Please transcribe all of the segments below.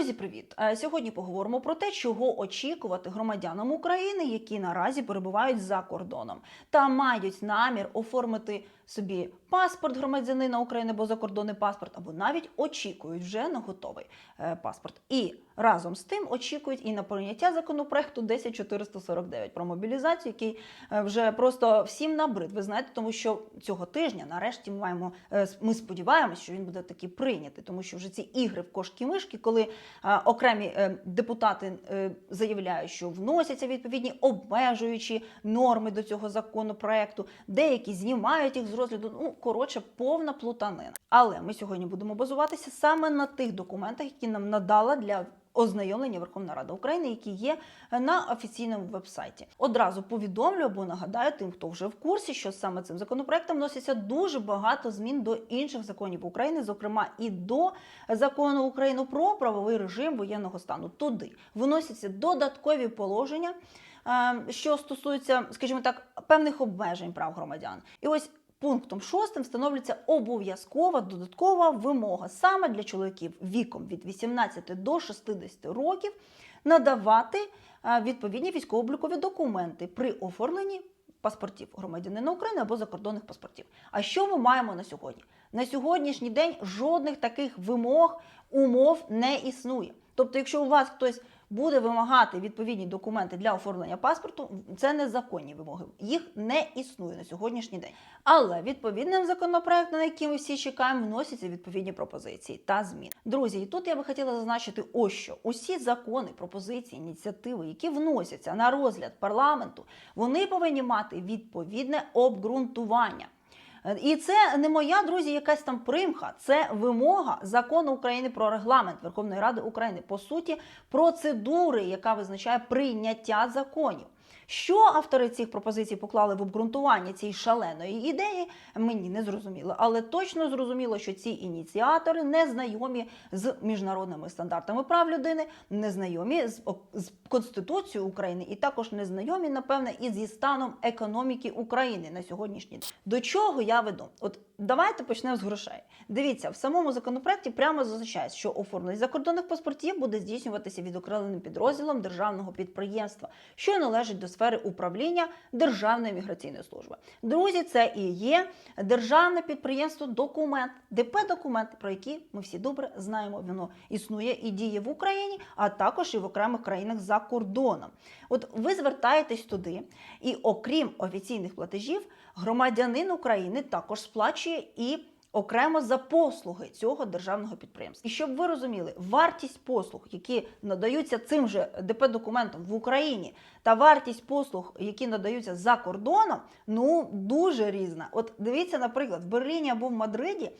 Друзі, привіт! Е, Сьогодні поговоримо про те, чого очікувати громадянам України, які наразі перебувають за кордоном та мають намір оформити собі паспорт громадянина України або закордонний паспорт, або навіть очікують вже на готовий е, паспорт. І разом з тим очікують і на прийняття законопроекту 10449 про мобілізацію, який е, вже просто всім набрид. Ви знаєте, тому що цього тижня, нарешті, ми маємо е, ми сподіваємося, що він буде таки прийнятий, тому що вже ці ігри в кошки-мишки, коли е, окремі депутати заявляють, що вносяться відповідні обмежуючі норми до цього законопроекту, деякі знімають їх з розгляду. Ну коротше, повна плутанина. Але ми сьогодні будемо базуватися саме на тих документах, які нам надала для. Ознайомлення Верховна Рада України, які є на офіційному вебсайті. Одразу повідомлю або нагадаю тим, хто вже в курсі, що саме цим законопроектом вноситься дуже багато змін до інших законів України, зокрема і до закону України про правовий режим воєнного стану. Туди вносяться додаткові положення, е, що стосуються, скажімо так, певних обмежень прав громадян. І ось пунктом шостим встановлюється обов'язкова додаткова вимога саме для чоловіків віком від 18 до 60 років надавати е, відповідні військово-облікові документи при оформленні паспортів громадянина України або закордонних паспортів. А що ми маємо на сьогодні? На сьогоднішній день жодних таких вимог, умов не існує. Тобто, якщо у вас хтось буде вимагати відповідні документи для оформлення паспорту, це незаконні вимоги. Їх не існує на сьогоднішній день. Але відповідним законопроектом, на який ми всі чекаємо, вносяться відповідні пропозиції та зміни. Друзі, і тут я би хотіла зазначити ось що усі закони, пропозиції, ініціативи, які вносяться на розгляд парламенту, вони повинні мати відповідне обґрунтування. Е, І це не моя, друзі, якась там примха. Це вимога закону України про регламент Верховної Ради України. По суті, процедури, яка визначає прийняття законів. Що автори цих пропозицій поклали в обґрунтування цієї шаленої ідеї, мені не зрозуміло. Але точно зрозуміло, що ці ініціатори не знайомі з міжнародними стандартами прав людини, не знайомі з, з Конституцією України і також не знайомі, напевне, і зі станом економіки України на сьогоднішній день. До чого я веду? От давайте почнемо з грошей. Дивіться, в самому законопроекті прямо зазначається, що оформлення закордонних паспортів буде здійснюватися відокремленим підрозділом державного підприємства, що належить до сфери управління Державної міграційної служби. Друзі, це і є державне підприємство документ, ДП документ, про які ми всі добре знаємо. Воно існує і діє в Україні, а також і в окремих країнах за кордоном. От ви звертаєтесь туди, і окрім офіційних платежів, громадянин України також сплачує і. Окремо за послуги цього державного підприємства. І щоб ви розуміли, вартість послуг, які надаються цим же ДП документом в Україні, та вартість послуг, які надаються за кордоном, ну дуже різна. От дивіться, наприклад, в Берліні або в Мадриді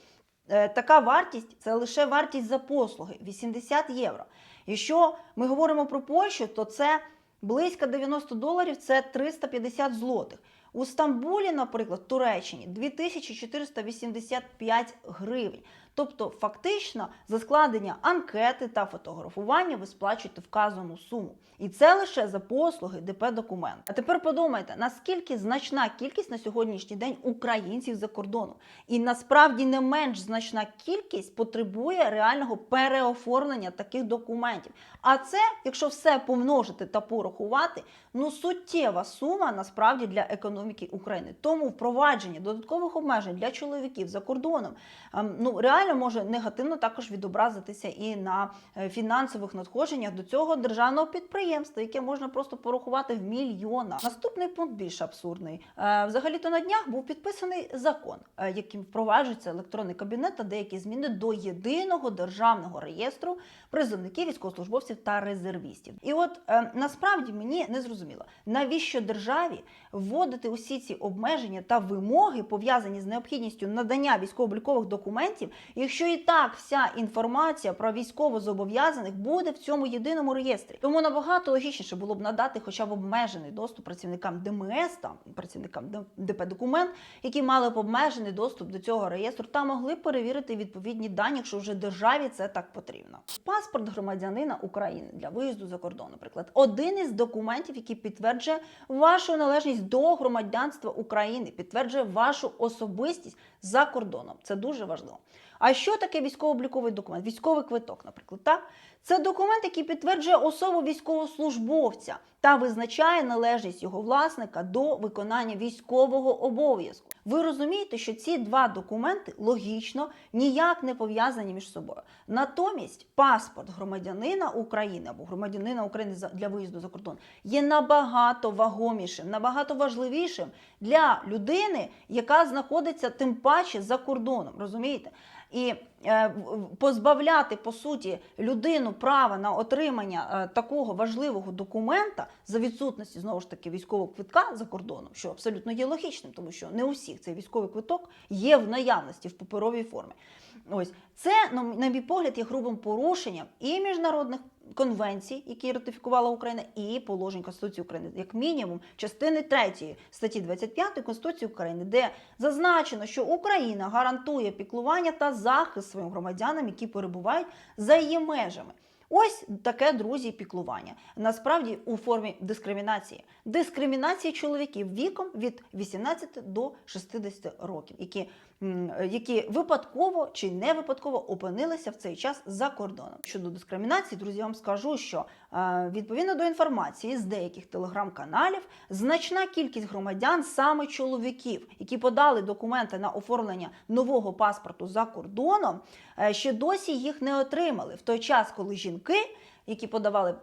е, така вартість це лише вартість за послуги 80 євро. Якщо ми говоримо про Польщу, то це близько 90 доларів, це 350 злотих. У Стамбулі, наприклад, Туреччині 2485 гривень. Тобто, фактично, за складення анкети та фотографування ви сплачуєте вказану суму. І це лише за послуги ДП документ. А тепер подумайте, наскільки значна кількість на сьогоднішній день українців за кордоном, і насправді не менш значна кількість потребує реального переоформлення таких документів. А це, якщо все помножити та порахувати, ну суттєва сума насправді для економіки України. Тому впровадження додаткових обмежень для чоловіків за кордоном ем, ну реально може негативно також відобразитися і на е, фінансових надходженнях до цього державного підприємства, яке можна просто порахувати в мільйонах. Наступний пункт більш абсурдний. Е, Взагалі-то на днях був підписаний закон, е, яким впроваджується електронний кабінет та деякі зміни до єдиного державного реєстру призовників, військовослужбовців та резервістів. І от е, насправді мені не зрозуміло, навіщо державі вводити усі ці обмеження та вимоги, пов'язані з необхідністю надання військово-облікових документів, якщо і так вся інформація про військовозобов'язаних буде в цьому єдиному реєстрі. Тому набагато логічніше було б надати хоча б обмежений доступ працівникам ДМС, там працівникам ДП документ, які мали б обмежений доступ до цього реєстру та могли б перевірити відповідні дані, якщо вже державі це так потрібно. Паспорт громадянина України для виїзду за кордон, наприклад, один із документів, який підтверджує вашу належність до громадянства України, підтверджує вашу особистість за кордоном. Це дуже важливо. А що таке військово-обліковий документ? Військовий квиток, наприклад, так? Це документ, який підтверджує особу військовослужбовця та визначає належність його власника до виконання військового обов'язку. Ви розумієте, що ці два документи логічно ніяк не пов'язані між собою. Натомість паспорт громадянина України або громадянина України для виїзду за кордон є набагато вагомішим, набагато важливішим для людини, яка знаходиться тим паче за кордоном. Розумієте? І е, позбавляти по суті людину права на отримання е, такого важливого документа за відсутності знову ж таки військового квитка за кордоном, що абсолютно є логічним, тому що не у всіх цей військовий квиток є в наявності в паперовій формі. Ось це, на мій погляд, є грубим порушенням і міжнародних конвенцій, які ратифікувала Україна, і положень Конституції України, як мінімум, частини 3 статті 25 Конституції України, де зазначено, що Україна гарантує піклування та захист своїм громадянам, які перебувають за її межами. Ось таке, друзі, піклування. Насправді у формі дискримінації. Дискримінації чоловіків віком від 18 до 60 років, які, які випадково чи не випадково опинилися в цей час за кордоном. Щодо дискримінації, друзі, вам скажу, що е, відповідно до інформації з деяких телеграм-каналів, значна кількість громадян саме чоловіків, які подали документи на оформлення нового паспорту за кордоном, е, ще досі їх не отримали. В той час, коли жінки, які подавали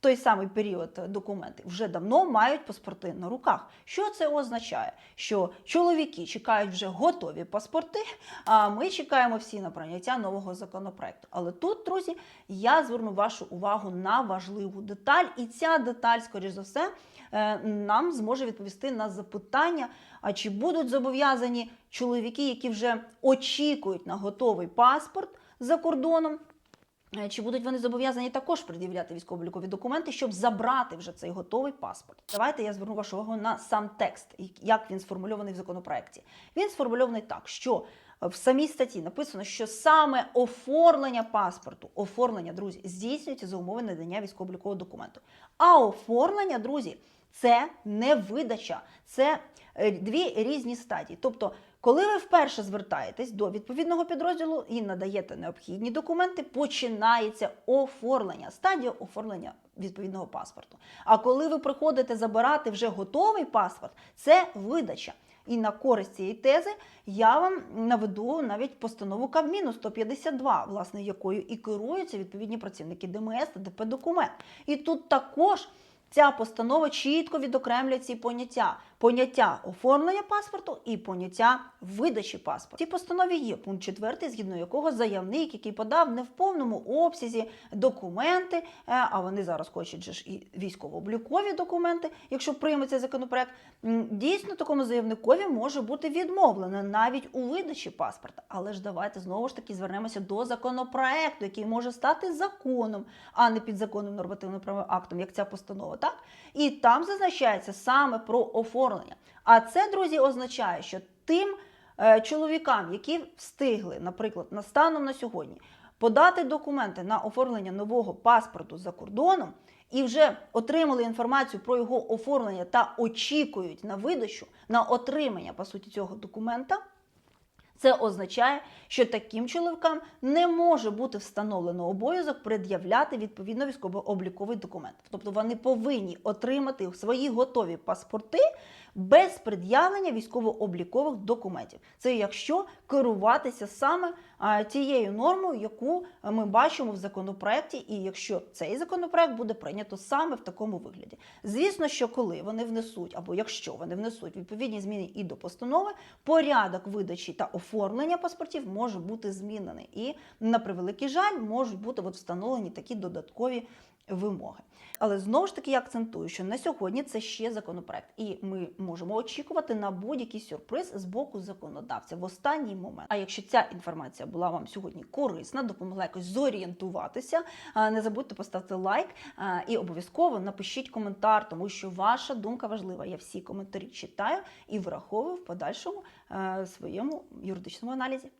той самий період е, документи, вже давно мають паспорти на руках. Що це означає? Що чоловіки чекають вже готові паспорти, а ми чекаємо всі на прийняття нового законопроекту. Але тут, друзі, я зверну вашу увагу на важливу деталь, і ця деталь, скоріш за все, е, нам зможе відповісти на запитання, а чи будуть зобов'язані чоловіки, які вже очікують на готовий паспорт за кордоном. Е, Чи будуть вони зобов'язані також пред'являти військово-облікові документи, щоб забрати вже цей готовий паспорт? Давайте я зверну вашу увагу на сам текст, як він сформульований в законопроекті. Він сформульований так, що в самій статті написано, що саме оформлення паспорту, оформлення, друзі, здійснюється за умови надання військово-облікового документу. А оформлення, друзі, це не видача, це е, дві різні стадії. Тобто, коли ви вперше звертаєтесь до відповідного підрозділу і надаєте необхідні документи, починається оформлення, стадія оформлення відповідного паспорту. А коли ви приходите забирати вже готовий паспорт, це видача. І на користь цієї тези я вам наведу навіть постанову Кабміну 152, власне, якою і керуються відповідні працівники ДМС та ДП документ. І тут також ця постанова чітко відокремлює ці поняття: поняття оформлення паспорту і поняття видачі паспорту. В цій постанові є пункт 4, згідно якого заявник, який подав не в повному обсязі документи, е, а вони зараз хочуть же ж і військово-облікові документи, якщо прийме законопроект, дійсно такому заявникові може бути відмовлено навіть у видачі паспорта. Але ж давайте знову ж таки звернемося до законопроекту, який може стати законом, а не підзаконним нормативним правовим актом, як ця постанова. Так і там зазначається саме про оформлення. А це, друзі, означає, що тим е, чоловікам, які встигли, наприклад, на станом на сьогодні подати документи на оформлення нового паспорту за кордоном і вже отримали інформацію про його оформлення та очікують на видачу, на отримання по суті цього документа. Це означає, що таким чоловікам не може бути встановлено обов'язок пред'являти відповідно військово-обліковий документ. Тобто вони повинні отримати свої готові паспорти без пред'явлення військово-облікових документів. Це якщо керуватися саме тією нормою, яку ми бачимо в законопроекті, і якщо цей законопроект буде прийнято саме в такому вигляді. Звісно, що коли вони внесуть, або якщо вони внесуть відповідні зміни і до постанови, порядок видачі та оформлення паспортів може бути змінений. І на превеликий жаль можуть бути от встановлені такі додаткові вимоги. Але знову ж таки я акцентую, що на сьогодні це ще законопроект, і ми можемо очікувати на будь-який сюрприз з боку законодавця в останній момент. А якщо ця інформація була вам сьогодні корисна, допомогла якось зорієнтуватися, не забудьте поставити лайк і обов'язково напишіть коментар, тому що ваша думка важлива. Я всі коментарі читаю і враховую в подальшому своєму юридичному аналізі.